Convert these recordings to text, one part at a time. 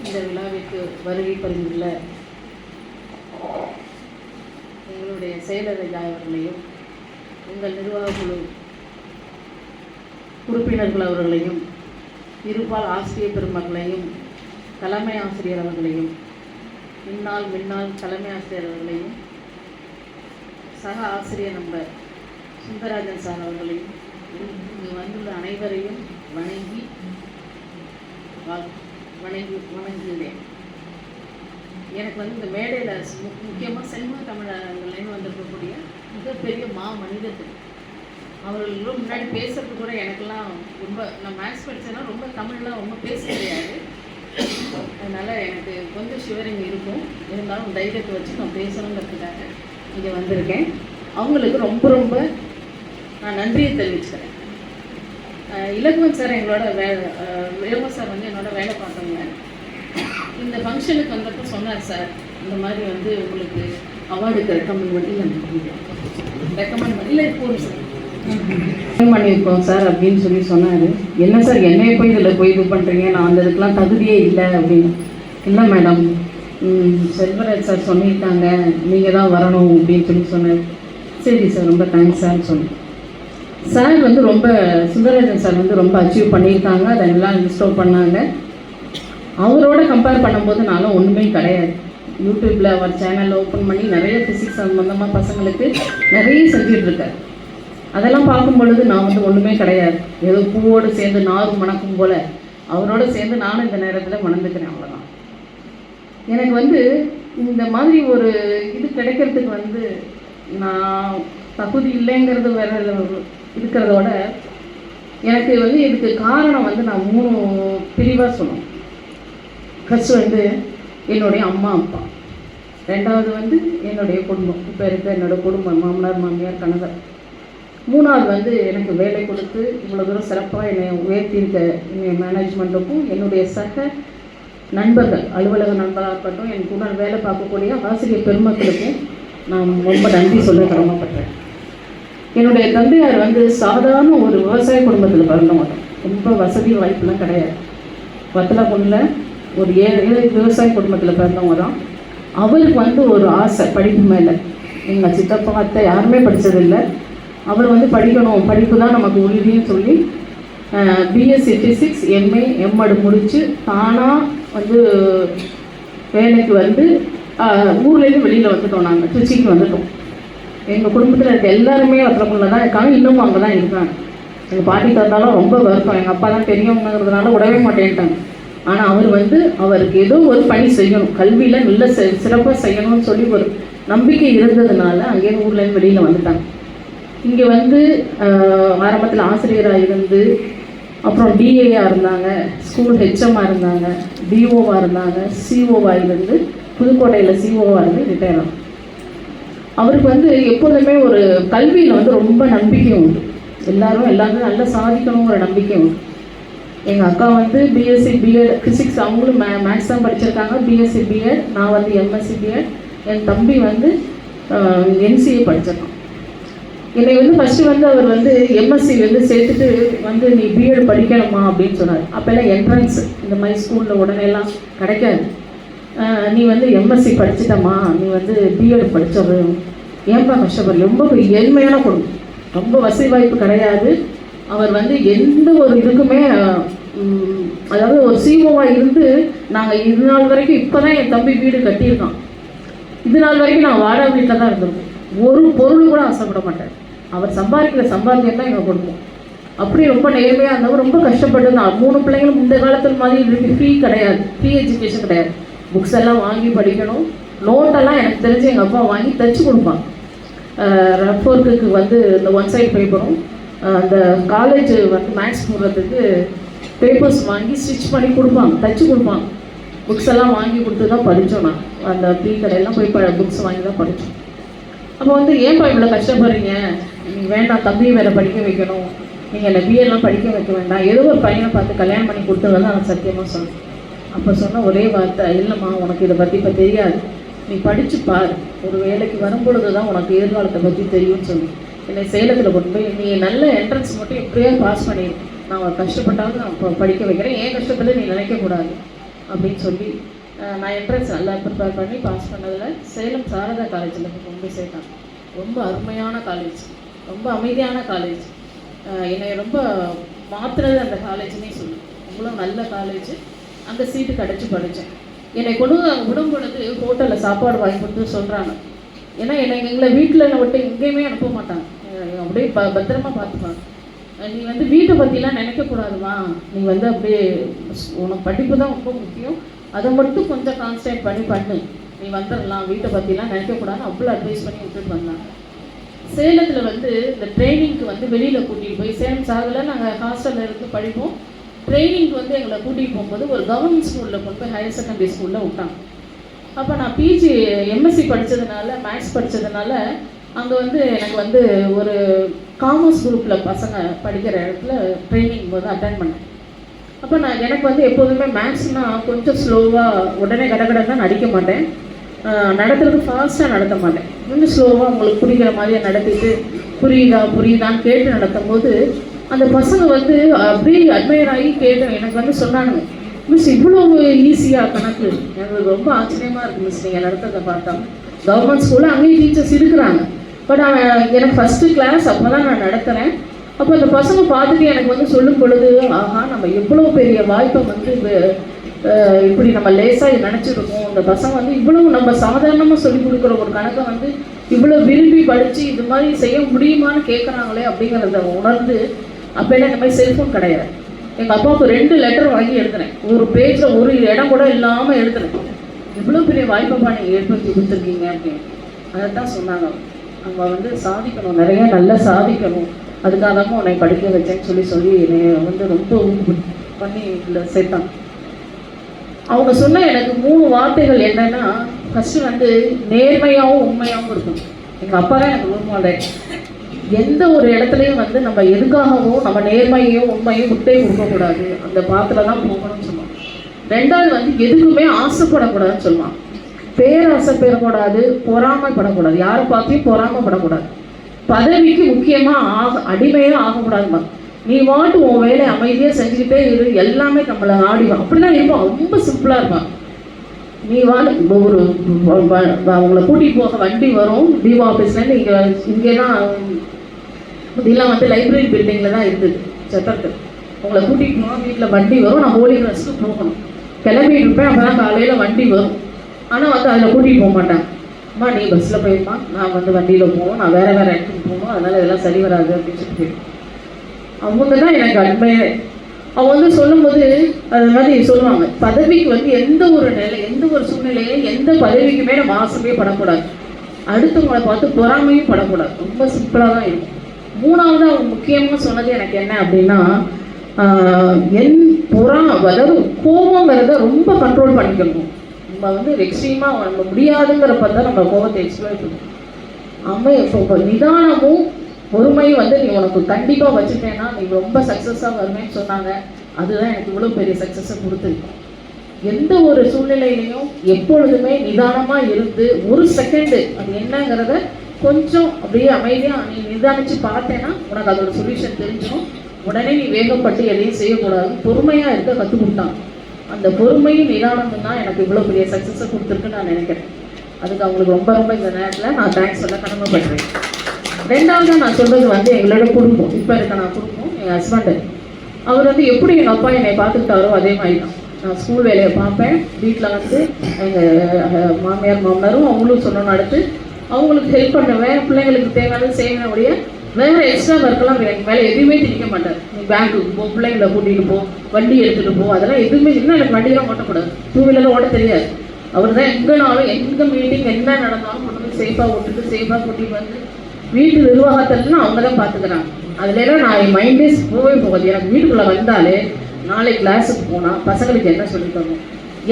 இந்த விழாவிற்கு வருகை புரிந்துள்ள எங்களுடைய செயலர் ஐயா அவர்களையும் உங்கள் நிர்வாக குழு உறுப்பினர்கள் அவர்களையும் இருபால் ஆசிரியர் பெருமக்களையும் தலைமை ஆசிரியர் அவர்களையும் இந்நாள் மின்னாள் தலைமை ஆசிரியர் அவர்களையும் சக ஆசிரியர் நம்பர் சுந்தரராஜன் சார் அவர்களையும் இங்கு வந்துள்ள அனைவரையும் வணங்கி வாழ்- வணங்கி வணங்குகிறேன். எனக்கு வந்து இந்த மேடையில் முக்கியமாக செல்வ தமிழர்கள்னு வந்திருக்கக்கூடிய மிகப்பெரிய மா மனிதர்கள். அவர்களும் முன்னாடி பேசுறது கூட எனக்கெல்லாம் ரொம்ப நான் மேக்ஸ் படித்தேன்னா ரொம்ப தமிழ்லாம் ரொம்ப பேச தெரியாது அதனால் எனக்கு கொஞ்சம் ஷிவரிங் இருக்கும். இருந்தாலும் தைரியத்தை வச்சு நான் பேசணுங்கிறதுக்காக இங்கே வந்திருக்கேன். அவங்களுக்கு ரொம்ப ரொம்ப நான் நன்றியை தெரிவிச்சுக்கிறேன். இலகுவன் சார் எங்களோட வேலை இலகுவன் சார் வந்து என்னோட வேலை பார்த்தவங்க இந்த ஃபங்க்ஷனுக்கு வந்தப்போ சொன்னார் சார் இந்த மாதிரி வந்து உங்களுக்கு அவார்டுக்கு ரெக்கமெண்ட் பண்ணி ரெக்கமெண்ட் பண்ணி இல்லை போதும் சார். பண்ணியிருக்கோம் சார் அப்படின்னு சொல்லி சொன்னார். என்ன சார் என்னைய போய் இதில் போய் இது பண்ணுறீங்க நான் அந்த இதுக்கெலாம் தகுதியே இல்லை அப்படின்னு. இல்லை மேடம். செல்வராஜ் சார் சொல்லியிருக்காங்க நீங்கள் தான் வரணும் அப்படின்னு சொல்லி சொன்னார். சரி சார் ரொம்ப தேங்க்ஸ் சார் சொன்னேன். சார் வந்து ரொம்ப சுந்தரராஜன் சார் வந்து ரொம்ப அச்சீவ் பண்ணியிருக்காங்க. அதை இன்ஸ்டால் பண்ணாங்க. அவரோட கம்பேர் பண்ணும்போது நானும் ஒன்றுமே கிடையாது. யூடியூப்பில் அவர் சேனல் ஓப்பன் பண்ணி நிறைய ஃபிசிக்ஸ் சம்மந்தமாக பசங்களுக்கு நிறைய செஞ்சிட்ருக்கார் அதெல்லாம் பார்க்கும் பொழுது நான் வந்து ஒன்றுமே கிடையாது. ஏதோ பூவோடு சேர்ந்து நாரும் மணக்கும் போல் அவரோட சேர்ந்து நானும் இந்த நேரத்தில் மணந்துக்கிறேன் அவ்வளோதான் எனக்கு வந்து இந்த மாதிரி ஒரு இது கிடைக்கிறதுக்கு வந்து நான் தகுதி இல்லைங்கிறது வேற இருக்கிறதோட எனக்கு வந்து இதுக்கு காரணம் வந்து நான் மூணு பிரிவாக சொல்லணும். ஃபஸ்ட் வந்து என்னுடைய அம்மா அப்பா. ரெண்டாவது வந்து என்னுடைய குடும்பம். இப்போ இருக்க என்னோடய குடும்பம் மாமனார் மாமியார் கணவர். மூணாவது வந்து எனக்கு வேலை கொடுத்து இவ்வளோ தூரம் சிறப்பாக என்னை உயர்த்தியிருக்க என்னுடைய மேனேஜ்மெண்ட்டுக்கும் என்னுடைய சக நண்பர்கள் அலுவலக நண்பராக இருக்கட்டும் என் கூட வேலை பார்க்கக்கூடிய ஆசிரியர் பெருமக்களுக்கும் நான் ரொம்ப நன்றி சொல்ல கடமைப்பட்டேன். என்னுடைய தந்தையார் வந்து சாதாரண ஒரு விவசாய குடும்பத்தில் பிறந்தவங்க. ரொம்ப வசதி வாய்ப்புலாம் கிடையாது. வத்தலக்குண்டில் ஒரு ஏழை விவசாய குடும்பத்தில் பிறந்தவங்க தான். அவருக்கு வந்து ஒரு ஆசை படிப்பு மேலே. எங்கள் சித்தப்பா அத்தை யாருமே படித்ததில்லை அவர் வந்து படிக்கணும். படிப்பு தான் நமக்கு உறுதின்னு சொல்லி பிஎஸ்சி ஃபிசிக்ஸ் எம்ஏ எம்எடு முடித்து தானாக வந்து வேலைக்கு வந்து ஊர்லேருந்து வெளியில் வந்துட்டோம் நாங்கள் திருச்சிக்கு வந்துட்டோம். எங்கள் குடும்பத்தில் இருக்க எல்லாருமே வத்தலக்குள்ள தான் இருக்காங்க. இன்னமும் அங்கே தான் இருக்காங்க. எங்கள் பாட்டி தாத்தாலாம் ரொம்ப வருத்தம் எங்கள் அப்பா தான் பெரியவங்கிறதுனால விடவே மாட்டேன்ட்டாங்க. ஆனால் அவர் வந்து அவருக்கு ஏதோ ஒரு பணி செய்யணும். கல்வியில் நல்ல சிறப்பாக செய்யணும்னு சொல்லி ஒரு நம்பிக்கை இருந்ததுனால அங்கேயே ஊர்லேருந்து வெளியில் வந்துட்டாங்க. இங்கே வந்து ஆரம்பத்தில் ஆசிரியராக இருந்து அப்புறம் டிஏயாக இருந்தாங்க. ஸ்கூல் ஹெச்எம்மாக இருந்தாங்க. டிஓவாக இருந்தாங்க. சிஓவாக இருந்து புதுக்கோட்டையில் சிஓவாக இருந்து ரிட்டையர் ஆகும் அவருக்கு வந்து எப்போதுமே ஒரு கல்வியில் வந்து ரொம்ப நம்பிக்கை உண்டு. எல்லாரும் எல்லாருமே நல்லா சாதிக்கணுங்கிற நம்பிக்கை உண்டு. எங்கள் அக்கா வந்து பிஎஸ்சி பிஎட் ஃபிசிக்ஸ் அவங்களும் மே மேக்ஸ் தான் படிச்சிருக்காங்க. பிஎஸ்சி பிஎட் நான் வந்து எம்எஸ்சி பிஎட் என் தம்பி வந்து என்சிஏ படிச்சிருக்கான். என்னை வந்து ஃபஸ்ட்டு வந்து அவர் வந்து எம்எஸ்சி வந்து சேர்த்துட்டு வந்து நீ பிஎட் படிக்கணுமா? அப்படின்னு சொன்னார். அப்போல்லாம் என்ட்ரன்ஸ் இந்த மாதிரி ஸ்கூலில் உடனே எல்லாம் கிடைக்காது. நீ வந்து எம்எஸ்சி படிச்சிட்டம்மா. நீ வந்து பிஎட் படித்தவன் ஏன்பா கஷ்டப்படுற ரொம்ப ஒரு ஏழ்மையான குடும்பம். ரொம்ப வசதி வாய்ப்பு கிடையாது. அவர் வந்து எந்த ஒரு இதுக்குமே அதாவது ஒரு சிஓவாக இருந்து நாங்கள் இது நாள் வரைக்கும் இப்போ தான் என் தம்பி வீடு கட்டியிருக்கான். இது நாள் வரைக்கும் நான் வாடகை வீட்டில் தான் இருந்திருக்கோம் ஒரு பொருள் கூட ஆசைப்பட மாட்டேன். அவர் சம்பாதிக்கிற சம்பாத்தியம் தான் எங்கள் குடும்பம். அப்படி ரொம்ப நேர்மையாக இருந்தவர் ரொம்ப கஷ்டப்பட்டு நான் மூணு பிள்ளைங்களும் இந்த காலத்தில் மாதிரி ஃப்ரீ கிடையாது. ஃப்ரீ எஜுகேஷன் கிடையாது. புக்ஸ் எல்லாம் வாங்கி படிக்கணும். நோட்டெல்லாம் எனக்கு தெரிஞ்சு எங்கள் அப்பா வாங்கி தைச்சி கொடுப்பாங்க. ரஃப் ஒர்க்குக்கு வந்து இந்த ஒன் சைடு பேப்பரும் அந்த காலேஜ் வந்து மேக்ஸ் போடுறதுக்கு பேப்பர்ஸ் வாங்கி ஸ்டிச் பண்ணி கொடுப்பாங்க. தைச்சி கொடுப்பாங்க. புக்ஸ் எல்லாம் வாங்கி கொடுத்து தான் படித்தோம் நான். அந்த ப்ரீ கடையெல்லாம் போய் ப புக்ஸ் வாங்கி தான் படித்தோம் அப்போ வந்து ஏன்ப்பா இவ்வளோ கஷ்டப்படுறீங்க? நீங்கள் வேண்டாம் தம்பியை வேறு படிக்க வைக்கணும். நீங்கள் என்னை பிஎல்லாம் படிக்க வைக்க வேண்டாம். ஏதோ ஒரு பையனை பார்த்து கல்யாணம் பண்ணி கொடுத்தது நான் சத்தியமாக சொல்கிறேன் அப்போ சொன்ன ஒரே வார்த்தை இல்லைம்மா உனக்கு இதை பற்றி இப்போ தெரியாது. நீ படித்து பார். ஒரு வேலைக்கு வரும்பொழுது தான் உனக்கு எதிர்காலத்தை பற்றி தெரியும்னு சொல்லி. என்னை சேலத்தில் கொண்டு போய் நீ நல்ல என்ட்ரன்ஸ் மட்டும் எப்படியோ பாஸ் பண்ணிடு நான் கஷ்டப்பட்டாலும் நான் இப்போ படிக்க வைக்கிறேன். ஏன் கஷ்டத்தில் நீ நினைக்கக்கூடாது அப்படின்னு சொல்லி நான் என்ட்ரன்ஸ் நல்லா ப்ரிப்பேர் பண்ணி பாஸ் பண்ணதில் சேலம் சாரதா காலேஜில் கொண்டு சேர்த்தான். ரொம்ப அருமையான காலேஜ் ரொம்ப அமைதியான காலேஜ் என்னை ரொம்ப மாற்றுறது அந்த காலேஜ்னே சொல்லு. அவ்வளோ நல்ல காலேஜ் அந்த சீட்டு கிடச்சி படித்தேன் என்னை கொண்டு வந்து அங்கே விடும் பொழுது ஹோட்டலில் சாப்பாடு வாங்கி கொடுத்து சொல்கிறாங்க ஏன்னா என்னை எங்களை வீட்டில் விட்டு எங்கேயுமே அனுப்ப மாட்டாங்க. அப்படியே ப பத்திரமா பார்த்துப்பாங்க. நீ வந்து வீட்டை பற்றிலாம் நினைக்கக்கூடாதுமா நீ வந்து அப்படியே உனக்கு படிப்பு தான் ரொம்ப முக்கியம். அதை மட்டும் கொஞ்சம் கான்சன்ட்ரேட் பண்ணி பண்ணு. நீ வந்துடலாம். வீட்டை பற்றிலாம் நினைக்கக்கூடாதுன்னு அவ்வளோ அட்வைஸ் பண்ணி விட்டுட்டு வந்தாங்க. சேலத்தில் வந்து இந்த ட்ரைனிங்க்கு வந்து வெளியில் கூட்டிகிட்டு போய் சேலம் சாதில் நாங்கள் ஹாஸ்டலில் இருந்து படிப்போம். ட்ரைனிங்க்கு வந்து எங்களை கூட்டிகிட்டு போகும்போது ஒரு கவர்மெண்ட் ஸ்கூலில் கொண்டு போய் ஹையர் செகண்டரி ஸ்கூலில் விட்டாங்க. அப்போ நான் பிஜி எம்எஸ்சி படித்ததுனால மேக்ஸ் படித்ததுனால அங்கே வந்து எனக்கு வந்து ஒரு காமர்ஸ் குரூப்பில் பசங்க படிக்கிற இடத்துல ட்ரைனிங் போது அட்டன் பண்ணேன். அப்போ நான் எனக்கு வந்து எப்போதுமே மேக்ஸ்னால் கொஞ்சம் ஸ்லோவாக உடனே கடகடன்னு தான் நடிக்க மாட்டேன். ஆஹ் நடத்துறது ஃபாஸ்ட்டாக நடத்த மாட்டேன். இன்னும் ஸ்லோவாக உங்களுக்கு புரிகிற மாதிரியே நடத்திட்டு புரியுதா புரியுதான்னு கேட்டு நடத்தும் போது அந்த பசங்க வந்து அப்படியே அட்மையர் ஆகி கேட்டேன். எனக்கு வந்து சொன்னானுங்க மிஸ் இவ்வளோ ஈஸியாக கணக்கு. எனக்கு ரொம்ப ஆச்சரியமாக இருக்குது மிஸ் நீங்கள் நடத்ததை பார்த்தா. கவர்மெண்ட் ஸ்கூலில் அங்கேயும் டீச்சர்ஸ் இருக்கிறாங்க. பட் அவன் எனக்கு ஃபஸ்ட்டு கிளாஸ் அப்போ தான் நான் நடத்துகிறேன் அப்போ அந்த பசங்க பார்த்துட்டு எனக்கு வந்து சொல்லும் பொழுது ஆஹா நம்ம எவ்வளோ பெரிய வாய்ப்பை வந்து இப்படி நம்ம லேசாக நினச்சிருக்கோம். இந்த பசங்க வந்து இவ்வளவு நம்ம சாதாரணமாக சொல்லி கொடுக்குற ஒரு கணக்கை வந்து இவ்வளோ விரும்பி படித்து இது மாதிரி செய்ய முடியுமான்னு கேட்குறாங்களே அப்படிங்கிறத உணர்ந்து அப்போல்லாம் இந்த மாதிரி செல்ஃபோன் கிடையாது. எங்கள் அப்பாவுக்கு ரெண்டு லெட்டர் வாங்கி எழுதுனேன். ஒரு பேஜில் ஒரு இடம் கூட இல்லாமல் எழுதுனேன். இவ்வளோ பெரிய வாய்ப்பப்பா நீங்கள் ஏற்படுத்தி கொடுத்துருக்கீங்க அப்படின்னு. அதை தான் சொன்னாங்க. அவங்க வந்து சாதிக்கணும் நிறைய நல்லா சாதிக்கணும். அதுக்காக தான் உன்னை படிக்க வச்சேன்னு சொல்லி சொல்லி என்னை வந்து ரொம்ப பண்ணி இதில் சேர்த்தாங்க அவங்க சொன்ன எனக்கு மூணு வார்த்தைகள் என்னென்னா ஃபஸ்ட்டு வந்து நேர்மையாகவும் உண்மையாகவும் இருக்கும் எங்கள் அப்பா தான் எனக்கு ரோல் மாடல் எந்த ஒரு இடத்துலையும் வந்து நம்ம எதுக்காகவும் நம்ம நேர்மையையும் உண்மையும் விட்டே கொடுக்கக்கூடாது. அந்த பாத்தில் தான் போகணும்னு சொல்லுவாங்க. ரெண்டாவது வந்து எதுக்குமே ஆசைப்படக்கூடாதுன்னு சொல்லுவாங்க. பேராசை பெறக்கூடாது பொறாமைப்படக்கூடாது. யாரை பார்த்தையும் பொறாமைப்படக்கூடாது. பதவிக்கு முக்கியமாக ஆக அடிமையாக ஆகக்கூடாதுமா நீ மாட்டு உன் வேலையை அமைதியாக செஞ்சுக்கிட்டே இரு எல்லாமே நம்மளை ஆடிவான் அப்படிதான் இருப்பான் ரொம்ப சிம்பிளாக இருப்பான் நீ வாடு ஒரு வ- அவங்கள கூட்டிகிட்டு போக வண்டி வரும். டிஓ ஆஃபீஸ்லேருந்து இங்கே இங்கே தான் இதெல்லாம் வந்து லைப்ரரி பில்டிங்கில் தான் இருக்குது சத்தருக்கு உங்களை கூட்டிகிட்டு போனால் வீட்டில் வண்டி வரும் நான் ஹோலி கிளாஸ்க்கு போகணும் கிளம்பிட்டு இருப்பேன் அப்போ தான் காலையில் வண்டி வரும். ஆனால் வந்து அதில் கூட்டிகிட்டு போக மாட்டாங்க. அம்மா நீ பஸ்ஸில் போயிருப்பா. நான் வந்து வண்டியில் போவோம் நான் வேறு வேறு இடத்துக்கு போகணும் அதனால் இதெல்லாம் சரி வராது அப்படின்னு சொல்லி அவங்க தான் எனக்கு அன்பையே அவங்க வந்து சொல்லும்போது அது மாதிரி சொல்லுவாங்க பதவிக்கு வந்து எந்த ஒரு நிலை எந்த ஒரு சூழ்நிலையிலும் எந்த பதவிக்குமே நம்ம ஆசையே படக்கூடாது. அடுத்தவங்களை பார்த்து பொறாமையும் படக்கூடாது. ரொம்ப சிம்பிளாக தான் இருக்கும். மூணாவது அவங்க முக்கியமாக சொன்னது எனக்கு என்ன அப்படின்னா என் புறா அதாவது கோபங்கிறத ரொம்ப கண்ட்ரோல் பண்ணிக்கணும். நம்ம வந்து எக்ஸ்ட்ரீமாக நம்ம முடியாதுங்கிறப்ப தான் நம்ம கோபத்தை எக்ஸ்பிளைன் பண்ணணும் அவன் இப்போ நிதானமும் பொறுமையும் வந்து நீ உனக்கு கண்டிப்பாக வச்சுட்டேன்னா நீ ரொம்ப சக்ஸஸாக வருவேன்னு சொன்னாங்க. அதுதான் எனக்கு இவ்வளோ பெரிய சக்ஸஸை கொடுத்துருக்கு. எந்த ஒரு சூழ்நிலையிலையும் எப்பொழுதுமே நிதானமாக இருந்து ஒரு செகண்டு அது என்னங்கிறத கொஞ்சம் அப்படியே அமைதியாக நீ நிதானிச்சு பார்த்தேன்னா உனக்கு அதோட சொல்யூஷன் தெரிஞ்சிடும் உடனே நீ வேகப்பட்டு எதையும் செய்யக்கூடாது பொறுமையாக இருக்க கற்றுக் அந்த பொறுமையும் நிதானமும் தான் எனக்கு இவ்வளோ பெரிய சக்ஸஸை கொடுத்துருக்குன்னு நான் நினைக்கிறேன். அதுக்கு அவங்களுக்கு ரொம்ப ரொம்ப இந்த நேரத்தில் நான் தேங்க்ஸ் சொல்ல கடமைப்படுறேன். ரெண்டாவது நான் சொல்கிறது வந்து எங்களோட குடும்பம். இப்போ இருக்க நான் குடும்பம் எங்கள் ஹஸ்பண்டு அவர் வந்து எப்படி எங்கள் அப்பா என்னை பார்த்துக்கிட்டாரோ அதே மாதிரி தான் நான் ஸ்கூல் வேலையை பார்ப்பேன். வீட்டில் வந்து எங்கள் மாமியார் மாமனாரும் அவங்களும் சொன்ன அடுத்து அவங்களுக்கு ஹெல்ப் பண்ணுவேன் பிள்ளைங்களுக்கு தேவையானது செய்வேன் ஒழிய வேறு எக்ஸ்ட்ரா ஒர்க்கெல்லாம் எனக்கு மேலே எதுவுமே திணிக்க மாட்டார். நீ பேங்க்குக்கு போ பிள்ளைங்களை கூட்டிகிட்டு போ வண்டி எடுத்துகிட்டு போ அதெல்லாம் எதுவுமே இன்னும் எனக்கு வண்டியெல்லாம் ஓட்டக்கூடாது. டூ வீலரில் ஓட்ட தெரியாது. அவர் தான் எங்கேனாலும் எந்த மீட்டிங் என்ன நடந்தாலும் கொண்டு வந்து சேஃபாக விட்டுட்டு சேஃபாக கூட்டிகிட்டு வந்து வீட்டு நிர்வாகத்திலாம் அவங்க தான் பார்த்துக்கிறாங்க அதுலாம் நான் என் மைண்டே போகவே போகாது. எனக்கு வீட்டுக்குள்ளே வந்தாலே நாளை கிளாஸுக்கு போனால் பசங்களுக்கு என்ன சொல்லித்தரணும்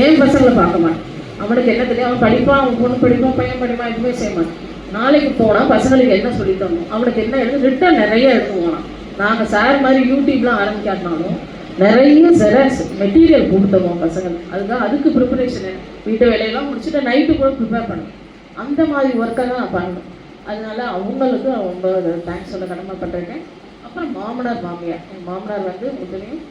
ஏன் பசங்களை பார்க்க மாட்டேன்? அவனுக்கு என்ன தெரியும்? அவன் படிப்பான் அவன் பொண்ணு படிப்பான் பையன் படிப்பான் எதுவுமே செய்ய மாட்டான். நாளைக்கு போனால் பசங்களுக்கு என்ன சொல்லி தரணும் அவனுக்கு என்ன எழுது ரிட்டன் நிறைய எழுதுவான் நாங்கள் சார் மாதிரி யூடியூப்லாம் ஆரம்பிக்காட்டினாலும் நிறைய ஜெராக்ஸ் மெட்டீரியல் கொடுத்தோம் பசங்களுக்கு. அதுதான் அதுக்கு ப்ரிப்பரேஷனு வீட்டு வேலையெல்லாம் முடிச்சுட்டு நைட்டு கூட ப்ரிப்பேர் பண்ணணும். அந்த மாதிரி ஒர்க்கை தான் நான் பண்ணணும். அதனால அவங்களுக்கு ரொம்ப தேங்க்ஸ் சொல்ல கடமைப்பட்டிருக்கேன். அப்புறம் மாமனார் மாமியார். என் மாமனார் வந்து முதலையும்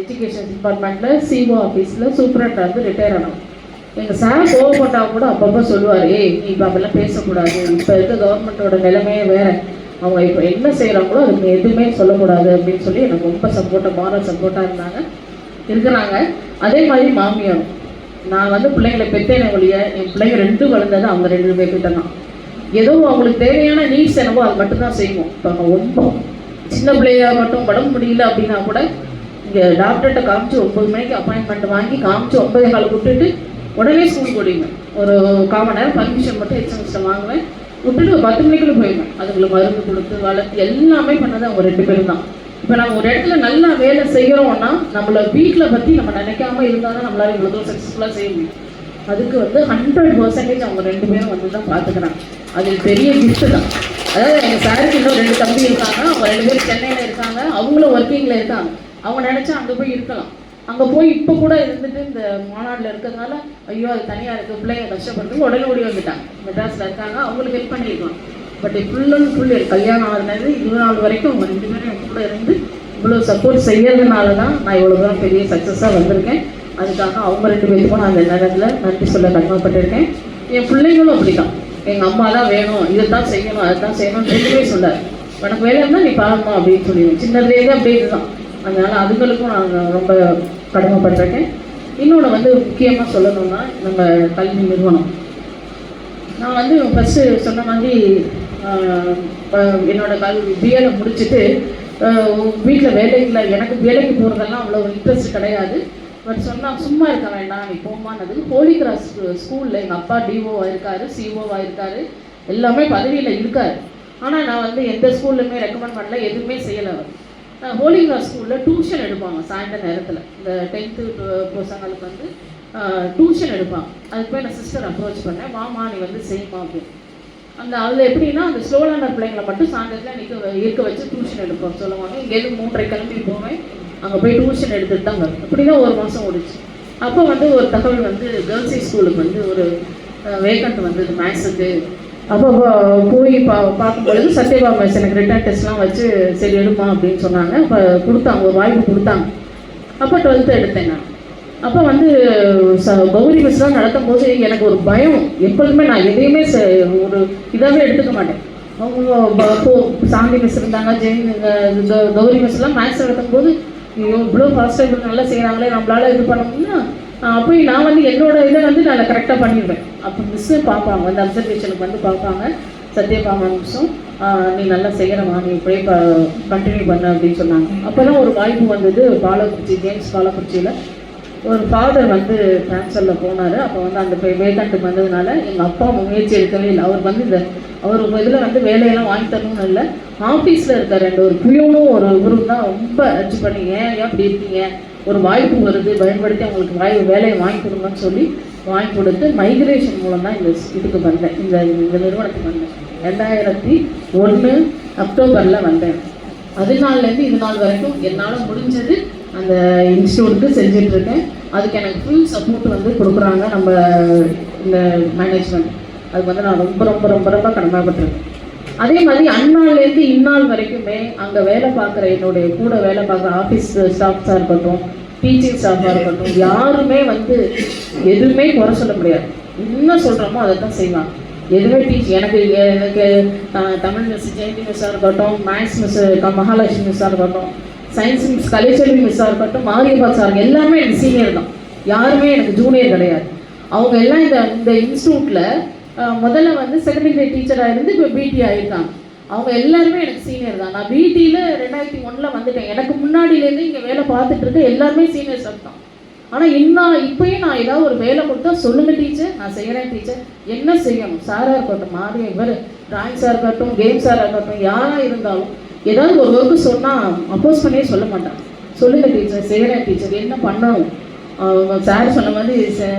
எஜுகேஷன் டிபார்ட்மெண்ட்டில் சிஓ ஆஃபீஸில் சூப்பரண்ட் வந்து ரிட்டையர் ஆனவங்க எங்கள் சார் கோவப்பட்டால் கூட அப்பப்போ சொல்லுவார் ஏய் நீ இப்போ அப்படிலாம் பேசக்கூடாது. இப்போ இருக்க கவர்மெண்ட்டோட நிலைமையே வேறு. அவங்க இப்போ என்ன செய்கிறாங்களோ அதுக்கு எதுவுமே சொல்லக்கூடாது. அப்படின்னு சொல்லி எனக்கு ரொம்ப சப்போர்ட்டாக மாரல் சப்போர்ட்டாக இருந்தாங்க. இருக்கிறாங்க. அதே மாதிரி மாமியார் நான் வந்து பிள்ளைங்களை பெற்றேனே ஒழிய என் பிள்ளைங்க ரெண்டும் வளர்ந்தது அவங்க ரெண்டு பேர்கிட்ட தான். ஏதோ அவங்களுக்கு தேவையான நீட்ஸ் என்னவோ அது மட்டும்தான் செய்வோம். இப்போ அவங்க ரொம்ப சின்ன பிள்ளையாக மட்டும் உடம்பு முடியல அப்படின்னா கூட இங்கே டாக்டர்கிட்ட காமிச்சு ஒம்பது மணிக்கு அப்பாயின்மெண்ட் வாங்கி காமிச்சு ஒன்பதே கால் விட்டுட்டு உடனே ஸ்கூல் போடுவீங்க. ஒரு காமன் நேரம் பர்மிஷன் மட்டும் எக்ஸாம்ஸில் வாங்குவேன். விட்டுட்டு பத்து மணிக்குள்ள போயிடுவேன். அதுங்களுக்கு மருந்து கொடுத்து வளர்த்து எல்லாமே பண்ணது அவங்க ரெண்டு பேரும் தான். இப்போ நம்ம ஒரு இடத்துல நல்லா வேலை செய்கிறோம்னா நம்மள வீட்டில் பற்றி நம்ம நினைக்காம இருந்தால் தான் நம்மளால இவ்வளோ தூரம் சக்ஸஸ்ஃபுல்லாக செய்ய முடியும். அதுக்கு வந்து ஹண்ட்ரட் பர்சன்டேஜ் அவங்க ரெண்டு பேரும் வந்து தான் பார்த்துக்கிறாங்க அது பெரிய கிஃப்ட் தான். அதாவது எங்கள் சாருக்கு இன்னும் ரெண்டு தம்பி இருக்காங்க. அவங்க ரெண்டு பேரும் சென்னையில் இருக்காங்க. அவங்களும் ஒர்க்கிங்கில் இருக்காங்க. அவங்க நினச்சா அங்கே போய் இருக்கலாம். அங்கே போய் இப்போ கூட இருந்துட்டு இந்த மாநாட்டில் இருக்கிறதுனால ஐயோ அது தனியாக இருக்குது பிள்ளைங்க கஷ்டப்படுறது உடனே ஓடி வந்துட்டாங்க. மெட்ராஸில் இருக்காங்க அவங்களுக்கு ஹெல்ப் பண்ணியிருக்கோம் பட் ஃபுல் அண்ட் ஃபுல் கல்யாணம் ஆகுனது இருபது நாள் வரைக்கும் அவங்க ரெண்டு பேரும் என் கூட இருந்து இவ்வளோ சப்போர்ட் செய்யறதுனால தான் நான் இவ்வளோ தூரம் பெரிய சக்ஸஸாக வந்திருக்கேன். அதுக்காக அவங்க ரெண்டு பேருக்கும் நான் அந்த நேரத்தில் நன்றி சொல்ல கடமைப்பட்டிருக்கேன் என் பிள்ளைங்களும் அப்படி தான் எங்கள் அம்மா தான் வேணும் இதை தான் செய்யணும் அதை தான் செய்யணும் ரெண்டுமே சொன்னார். உனக்கு வேலை இருந்தால் நீ பாருமா அப்படின்னு சொல்லி சின்னதுலேயே அப்படியே இதுதான். அதனால் அதுங்களுக்கும் நான் ரொம்ப கடமைப்பட்டிருக்கேன். இன்னொன்று வந்து முக்கியமாக சொல்லணும்னா நம்ம கல்வி நிறுவனம். நான் வந்து ஃபஸ்ட்டு சொன்ன மாதிரி என்னோடய கல்வி பிஎலை முடிச்சுட்டு வீட்டில் வேலையில் எனக்கு வேலைக்கு போகிறதெல்லாம் அவ்வளோ இன்ட்ரெஸ்ட் கிடையாது. பட் சொன்னால் சும்மா இருக்க வேண்டாம் நீ போமானதுக்கு ஹோலி கிராஸ் ஸ்கூலில் எங்கள் அப்பா டிஓவாக இருக்காரு சிஓவாக இருக்காரு எல்லாமே பதவியில் இருக்காரு. ஆனால் நான் வந்து எந்த ஸ்கூல்லையுமே ரெக்கமெண்ட் பண்ணல எதுவுமே செய்யலை அவர் ஸ்கூலில் டியூஷன் எடுப்பாங்க. சாயந்தர நேரத்தில். இந்த டென்த்து பசங்களுக்கு வந்து டியூஷன் எடுப்பாங்க. அதுக்கு போய் நான் சிஸ்டர் அப்ரோச் பண்ணேன் வாமா நீ வந்து செய்யுமா அப்படின்னு. அந்த அதில் எப்படின்னா அந்த ஸ்லோ லேர்னர் பிள்ளைங்களை மட்டும் சாயந்தரத்தில் நிற்க இருக்க வச்சு டியூஷன் எடுப்போம். சொல்லுவாங்க இங்கேருந்து மூன்றரை கிளம்பி போவேன். அங்கே போய் டியூஷன் எடுத்துட்டு தான் வரும். இப்படி தான் ஒரு மாதம் ஓடிச்சு. அப்போ வந்து ஒரு தகவல் வந்து கேர்ள்ஸ் ஸ்கூலுக்கு வந்து ஒரு வேக்கண்ட் வந்தது மேக்ஸுக்கு அப்போ போய் பா பார்க்கும்பொழுது சத்யபாபா மிஸ் எனக்கு ரிட்டன் டெஸ்ட்லாம் வச்சு சரி எடுமா அப்படின்னு சொன்னாங்க. அப்போ கொடுத்தாங்க ஒரு வாய்ப்பு கொடுத்தாங்க. அப்போ டுவெல்த்து எடுத்தேன் நான். அப்போ வந்து ச கௌரி மிஸ்லாம் நடத்தும் போது எனக்கு ஒரு பயம். எப்பொழுதுமே நான் எதையுமே ச- ஒரு இதாகவே எடுத்துக்க மாட்டேன். அவங்க ப- இப்போ சாந்தி மிஸ் இருந்தாங்க ஜெயின் கௌரி மிஸ்லாம் மேக்ஸ் நடத்தும் போது ஐயோ இவ்வளோ ஃபாஸ்ட்டாக இவ்வளோ நல்லா செய்கிறாங்களே நம்மளால இது பண்ண போய் அப்போ நான் வந்து என்னோட இதை வந்து நான் கரெக்டாக பண்ணிடுவேன். அப்போ மிஸ்ஸு பார்ப்பாங்க. வந்து அப்சர்வேஷனுக்கு வந்து பார்ப்பாங்க. சத்யபாமா மிஸ்ஸும் நீ நல்லா செய்கிறமா நீ இப்படியே ப கண்டினியூ பண்ண அப்படின்னு சொன்னாங்க. அப்போ தான் ஒரு வாய்ப்பு வந்தது. பாலக்குறிச்சி ஜேம்ஸ் பாலக்குறிச்சியில் ஒரு ஃபாதர் வந்து ட்ரான்ஸ்ஃபரில் போனார். அப்போ வந்து அந்த வேகண்ட்டுக்கு வந்ததுனால எங்கள் அப்பா முயற்சி எடுக்கவே இல்லை. அவர் வந்து இந்த அவர் இதில் வந்து வேலையெல்லாம் வாங்கி தரணும்னு இல்லை. ஆஃபீஸில் இருக்க ரெண்டு ஒரு புயனும் ஒரு குரூப் தான் ரொம்ப அச்சு பண்ணி ஏன் ஏன் இப்படி இருக்கீங்க? ஒரு வாய்ப்பு வருது பயன்படுத்தி அவங்களுக்கு வாய் வேலையை வாங்கி கொடுங்கன்னு சொல்லி வாங்கி கொடுத்து மைக்ரேஷன் மூலம் தான் இந்த இதுக்கு வந்தேன். இந்த இந்த நிறுவனத்துக்கு வந்தேன். ரெண்டாயிரத்தி ஒன்று அக்டோபரில் வந்தேன். அது நாள்லேருந்து இது நாள் வரைக்கும் என்னால் முடிஞ்சது அந்த இன்ஸ்டியூட்டுக்கு செஞ்சுட்டு இருக்கேன். அதுக்கு எனக்கு ஃபுல் சப்போர்ட் வந்து கொடுக்குறாங்க நம்ம இந்த மேனேஜ்மெண்ட் அதுக்கு வந்து நான் ரொம்ப ரொம்ப ரொம்ப ரொம்ப கடமைப்பட்டிருக்கேன். அதே மாதிரி அந்நாள்லேருந்து இந்நாள் வரைக்குமே அங்கே வேலை பார்க்குற என்னுடைய கூட வேலை பார்க்குற ஆஃபீஸ் ஸ்டாஃப்ஸாக இருக்கட்டும் டீச்சிங் ஸ்டாஃபாக இருக்கட்டும் யாருமே வந்து எதுவுமே குறை சொல்ல முடியாது. என்ன சொல்கிறோமோ அதை தான் செய்வாங்க. எதுவுமே டீச் எனக்கு எனக்கு தமிழ் மிஸ் ஜெயந்தி மிஸ்ஸாக இருக்கட்டும் மேக்ஸ் மிஸ் மகாலட்சுமி மிஸ்ஸாக இருக்கட்டும் சயின்ஸ் மிஸ் கலைச்செல்வி மிஸ்ஸாக இருக்கட்டும் மாரியப்பா சார் எல்லாமே எனக்கு சீனியர் தான். யாருமே எனக்கு ஜூனியர் கிடையாது. அவங்க எல்லாம் இந்த இந்த இன்ஸ்டியூட்டில் முதல்ல வந்து செகண்டரி கிரேட் டீச்சராக இருந்து இப்போ பிடி ஆகிருக்காங்க அவங்க எல்லாருமே எனக்கு சீனியர் தான். நான் பிடியில் ரெண்டாயிரத்தி ஒன்றில் வந்துட்டேன். எனக்கு முன்னாடியிலேருந்து இங்கே வேலை பார்த்துட்டு இருக்க எல்லாருமே சீனியர் ஸ்டாஃப் தான். ஆனால் இன்னும் இப்போயும் நான் ஏதாவது ஒரு வேலை கொடுத்தா சொல்லுங்கள் டீச்சர் நான் செய்கிறேன் டீச்சர் என்ன செய்யணும்? சாராக இருக்கட்டும் மாறி இவர் டிராயிங்ஸாக இருக்கட்டும் கேம்ஸாக இருக்கட்டும் யாராக இருந்தாலும் ஏதாவது ஒரு ஒர்க்கு சொன்னால் அப்போஸ் பண்ணியே சொல்ல மாட்டேன் சொல்லுங்கள் டீச்சர் செய்கிறேன் டீச்சர் என்ன பண்ணணும்? அவங்க சார் சொன்ன மாதிரி ச-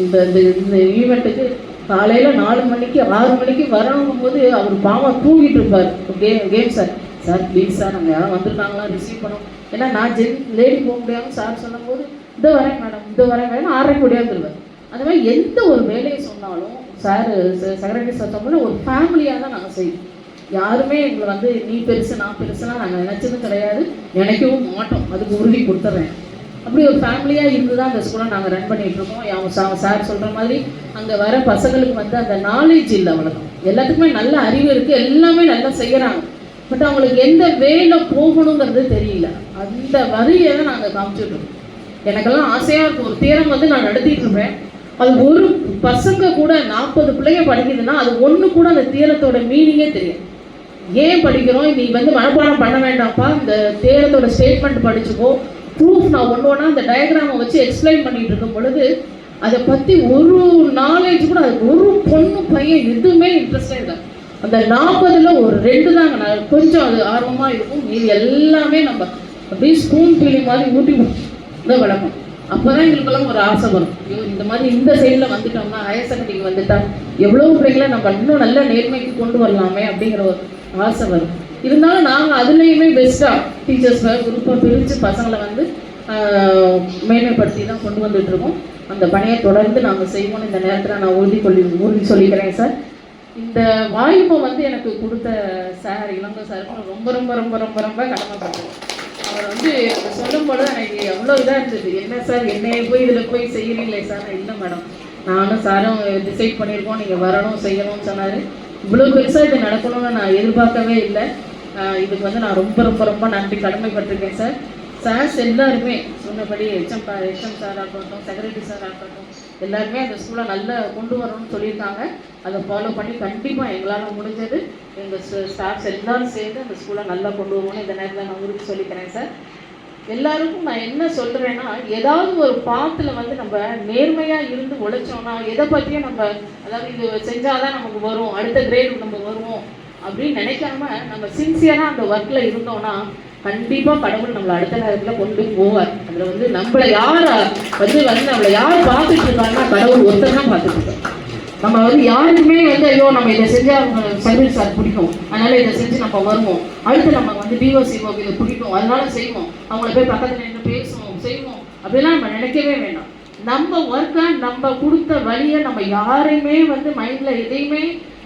இந்த இந்த- இந்த ஈவெண்ட்டுக்கு காலையில் நாலு மணிக்கு ஆறு மணிக்கு வரணும் போது அவர் பாவம் தூங்கிட்டு இருப்பார். Game game sir sir please sir நாங்கள் யாரும் வந்திருக்காங்களா? ரிசீவ் பண்ணோம் ஏன்னா நான் ஜென் லேடி போக முடியாமல் சார் சொல்லும்போது இந்த வரேன் மேடம் இந்த வரேன் மேடம் ஆறரை முடியாந்துருவேன் அந்த மாதிரி எந்த ஒரு வேலையை சொன்னாலும் சார் செக்ரட்டரி சார் சொன்னோம்னா ஒரு ஃபேமிலியாக தான் நாங்கள் செய்வோம். யாருமே எங்களை வந்து நீ பெருசு நான் பெருசுலாம் நாங்கள் நினச்சதும் கிடையாது. நினைக்கவும் மாட்டோம். அதுக்கு உறுதி கொடுத்துட்றேன் அப்படி ஒரு ஃபேமிலியாக இருந்து தான் அந்த ஸ்கூலை நாங்கள் ரன் பண்ணிகிட்ருக்கோம் அவங்க சார் சொல்கிற மாதிரி அங்கே வர பசங்களுக்கு வந்து அந்த நாலேஜ் இல்லை அவ்வளோதான் எல்லாத்துக்குமே நல்ல அறிவு இருக்குது எல்லாமே நல்லா செய்கிறாங்க பட் அவங்களுக்கு எந்த வேலை போகணுங்கிறது தெரியல. அந்த வரியை தான் நாங்கள் காமிச்சுட்ருக்கோம் எனக்கெல்லாம் ஆசையாக இருக்கும். ஒரு தேரம் வந்து நான் நடத்திட்டு இருப்பேன். அது ஒரு பசங்க கூட நாற்பது பிள்ளைங்க படிக்குதுன்னா அது ஒன்று கூட அந்த தீரத்தோட மீனிங்கே தெரியும் ஏன் படிக்கிறோம்? நீ வந்து மனப்பாடம் பண்ண வேண்டாம்ப்பா. இந்த தேரத்தோட ஸ்டேட்மெண்ட் படிச்சுக்கோ. ப்ரூஃப் நான் ஒன்று ஒன்றா அந்த டயக்ராமை வச்சு எக்ஸ்பிளைன் பண்ணிட்டு இருக்கும் பொழுது அதை பற்றி ஒரு நாலேஜ் கூட அது ஒரு பொண்ணு பையன் எதுவுமே இன்ட்ரெஸ்டே இல்லை. அந்த நாற்பதில் ஒரு ரெண்டு தாங்க. நான் கொஞ்சம் அது ஆர்வமாக இருக்கும். இது எல்லாமே நம்ம அப்படியே ஸ்பூன் ஃபீலிங் மாதிரி ஊட்டி தான் வளர்க்கணும் அப்போ தான் எங்களுக்கெல்லாம் ஒரு ஆசை வரும். ஐயோ இந்த மாதிரி இந்த சைடில் வந்துட்டோம்னா ஹையர் செகண்டரிக்கு வந்துட்டா எவ்வளோ பிள்ளைங்களை நம்ம இன்னும் நல்ல நேர்மைக்கு கொண்டு வரலாமே அப்படிங்கிற ஒரு ஆசை வரும். இருந்தாலும் நாங்கள் அதுலேயுமே பெஸ்ட்டாக டீச்சர்ஸை குரூப்பாக பிரித்து பசங்களை வந்து மேன்மைப்படுத்தி தான் கொண்டு வந்துட்டுருக்கோம். அந்த பணியை தொடர்ந்து நாங்கள் செய்வோம்னு இந்த நேரத்தில் நான் உறுதி கொள்ளி உறுதி சொல்லிக்கிறேன் சார். இந்த வாய்ப்பை வந்து எனக்கு கொடுத்த சார் இளங்கோ சாருக்கு ரொம்ப ரொம்ப ரொம்ப ரொம்ப ரொம்ப கடமைப்பட்டேன் அவர் வந்து சொல்லும் போது எனக்கு எவ்வளோ இதாக இருந்தது. என்ன சார் என்னைய போய் இதில் போய் செய்யறீங்களே சார்? இல்லை மேடம். நானும் சாரும் டிசைட் பண்ணியிருக்கோம். நீங்கள் வரணும் செய்யணும்னு சொன்னார். இவ்வளோ பெருசாக இது நடக்கணும்னு நான் எதிர்பார்க்கவே இல்லை. இதுக்கு வந்து நான் ரொம்ப ரொம்ப ரொம்ப நன்றி. கடமைப்பட்டிருக்கேன் சார். சார்ஸ் எல்லாருமே சொன்னபடி ஹெச்எம் ஹெச்எம் சார் ஆகட்டும் செக்ரட்டரி சார் ஆகட்டும் எல்லாருமே அந்த ஸ்கூலை நல்லா கொண்டு வரணும்னு சொல்லியிருக்காங்க. அதை ஃபாலோ பண்ணி கண்டிப்பாக எங்களால் முடிஞ்சது. எங்கள் ஸ்டாஃப்ஸ் எல்லாரும் சேர்ந்து அந்த ஸ்கூலை நல்லா கொண்டு வருவோம்னு இந்த நேரத்தில் நான் உறுதி சொல்லிக்கிறேன் சார். எல்லாருக்கும் நான் என்ன சொல்கிறேன்னா ஏதாவது ஒரு பாத்தில் வந்து நம்ம நேர்மையாக இருந்து உழைச்சோம்னா எதை பற்றியும் நம்ம அதாவது இது செஞ்சால் தான் நமக்கு வரும். அடுத்த கிரேடுக்கு நம்ம வருவோம். அப்படின்னு நினைக்காம நம்ம சின்சியராக அந்த ஒர்க்கில் இருந்தோம்னா கண்டிப்பாக கடவுள் நம்மளை அடுத்த நேரத்தில் கொண்டு போவார். அதில் வந்து நம்மளை யார் வந்து வந்து நம்மளை யார் பார்த்துட்டு இருக்காங்கன்னா கடவுள் ஒருத்தர் தான் பார்த்துட்டு இருக்கோம் நம்ம வந்து யாருக்குமே வந்து ஐயோ நம்ம இதை செஞ்சால் சர்வீஸ் சார் பிடிக்கும். அதனால இதை செஞ்சு நம்ம வருவோம். அடுத்து நம்ம வந்து டிஓசிஓ இதை பிடிக்கும். அதனால செய்வோம். அவங்கள போய் பக்கத்தில் நின்று பேசுவோம் செய்வோம். அப்படிலாம் நம்ம நினைக்கவே வேண்டாம். நம்ம ஒர்க்கை நம்ம கொடுத்த வழியை நம்ம யாரையுமே வந்து மைண்டில் எதையுமே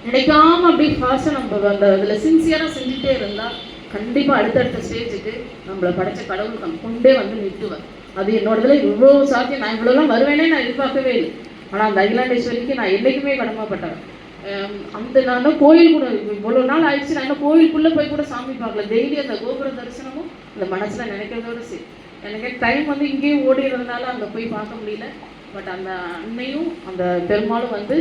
நினைக்காம அப்படியே ஃபாஸ்ட்டாக நம்ம அந்த அதில் சின்சியராக செஞ்சுட்டே இருந்தால் கண்டிப்பாக அடுத்தடுத்த ஸ்டேஜுக்கு நம்மளை படைச்ச கடவுள் நம்ம கொண்டே வந்து நிறுத்துவார். அது என்னோட இதில் இவ்வளோ சாத்தியம். நான் இவ்வளோலாம் வருவேனே நான் எதிர்பார்க்கவே இல்லை. ஆனால் அந்த அகிலாண்டேஸ்வரிக்கு நான் என்றைக்குமே கடமைப்பட்டவன். அந்த நான் கோயில் கூட இவ்வளோ நாள் ஆயிடுச்சு. நான் இன்னும் கோயிலுக்குள்ளே போய் கூட சாமி பார்க்கல. டெய்லி அந்த கோபுர தரிசனமும் அந்த மனசில் நினைக்கிறதோட சரி. எனக்கு டைம் வந்து இங்கேயும் ஓடிடுறதுனால அங்கே போய் பார்க்க முடியல. பட் அந்த அன்னையும் அந்த பெருமாளும் வந்து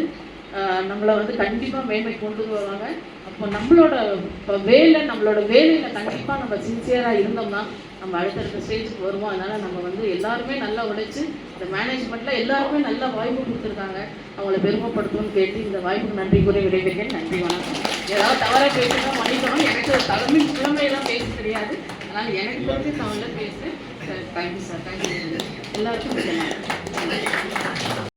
நம்மளை வந்து கண்டிப்பாக மேன்மை கொண்டு வருவாங்க. அப்போ நம்மளோட இப்போ வேலை நம்மளோட வேலையில் கண்டிப்பாக நம்ம சின்சியராக இருந்தோம்னா நம்ம அடுத்தடுத்த ஸ்டேஜுக்கு வருவோம். அதனால் நம்ம வந்து எல்லாருமே நல்லா உழைச்சு இந்த மேனேஜ்மெண்ட்டில் எல்லாருமே நல்ல வாய்ப்பு கொடுத்துருக்காங்க. அவங்கள பெருமைப்படுத்தணும்னு கேட்டு இந்த வாய்ப்புக்கு நன்றி கூறி விடைபெறுகிறேன். நன்றி வணக்கம். ஏதாவது தவறாக பேசுனா மன்னிக்கணும். எனக்கு தலைமை புலமையெல்லாம் பேச தெரியாது. அதனால் எனக்கு தெரிஞ்சு தமிழில் பேசு. பேசுகிறேன் தேங்க்யூ சார் தேங்க்யூ எல்லாருக்கும் நன்றி.